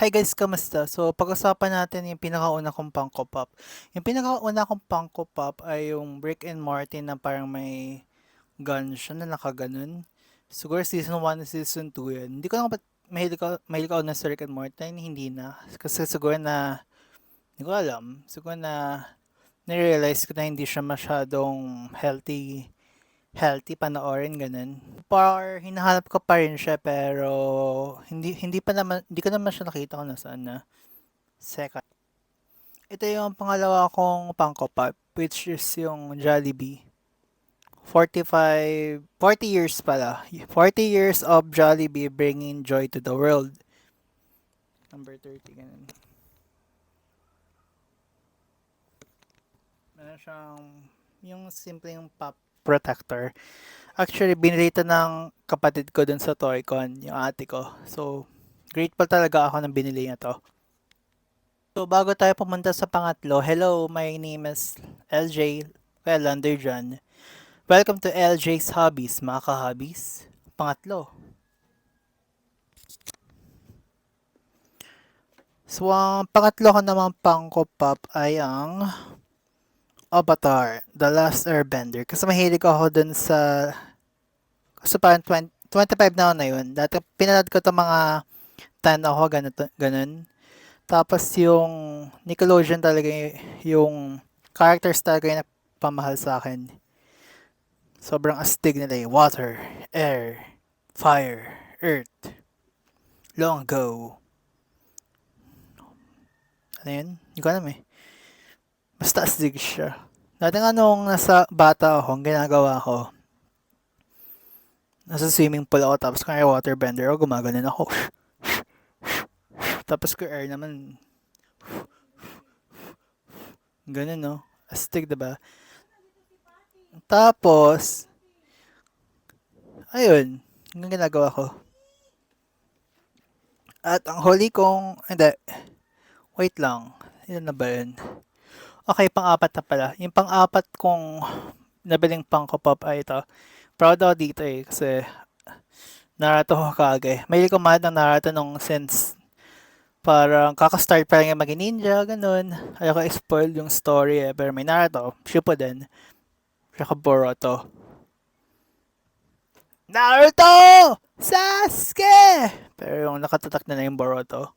Hi guys, kamusta? So, pag-usapan natin yung pinakauna kong Funko Pop. Yung pinakauna kong Funko Pop ay yung Brick and Morty na parang may gun siya na nakaganon. Siguro season 1 at season 2 yun. Hindi ko lang ba't mahilig mahilig ako na sa Rick and Morty, hindi na. Kasi siguro na, hindi ko alam, siguro na nirealize ko na hindi siya masyadong healthy healthy panoorin ganun. Par hinahanap ko pa rin siya pero hindi hindi pa naman hindi ko naman siya nakita kung nasaan na. Second. Ito yung pangalawa kong Funko Pop which is yung Jollibee. 45 40 years pala. 40 years of Jollibee bringing joy to the world. Number 30 ganun. Meron siyang yung simple yung pop protector. Actually, binili ito ng kapatid ko dun sa Toycon, yung ate ko. So, grateful talaga ako ng binili niya to. So, bago tayo pumunta sa pangatlo, hello, my name is LJ Welander John. Welcome to LJ's Hobbies, mga ka-hobbies. Pangatlo. So, ang pangatlo ko naman pangko pop ay ang Avatar, The Last Airbender. Kasi mahilig ako dun sa... Kasi parang 20, 25 na ako na yun. Dati pinanood ko to mga 10 ako, ganito, ganun. Tapos yung Nickelodeon talaga yung characters talaga yung nagpamahal sa akin. Sobrang astig nila yung water, air, fire, earth. Long ago. Ano yun? Hindi ko alam eh. Basta astig siya. Dati nga nung nasa bata ako, ang ginagawa ko, nasa swimming pool ako, tapos kaya waterbender ako, gumaganon ako. tapos ko air naman. Ganun, no? Astig, diba? Tapos, ayun, yung ginagawa ko. At ang huli kong, hindi, wait lang, ilan na ba yun? Okay, pang-apat na pala. Yung pang-apat kong nabiling Funko Pop ay ito. Proud ako dito eh, kasi Naruto Hokage. May ko mahal ng Naruto nung since parang kakastart pa lang maging ninja, ganun. Ayoko spoil yung story eh, pero may Naruto, Shippuden, saka Boruto. Naruto! Sasuke! Pero yung nakatatak na na yung Boruto.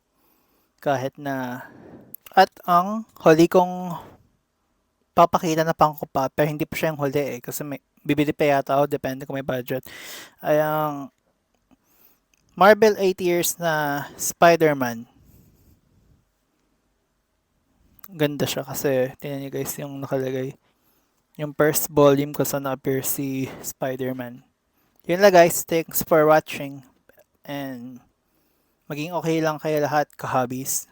Kahit na... At ang huli kong papakita na pang ko pa, pero hindi pa siya yung huli eh. Kasi may, bibili pa yata ako, depende kung may budget. Ay ang Marvel 8 years na Spider-Man. Ganda siya kasi, tingnan niyo guys yung nakalagay. Yung first volume ko sa na-appear si Spider-Man. Yun lang guys, thanks for watching. And maging okay lang kayo lahat, ka-hobbies.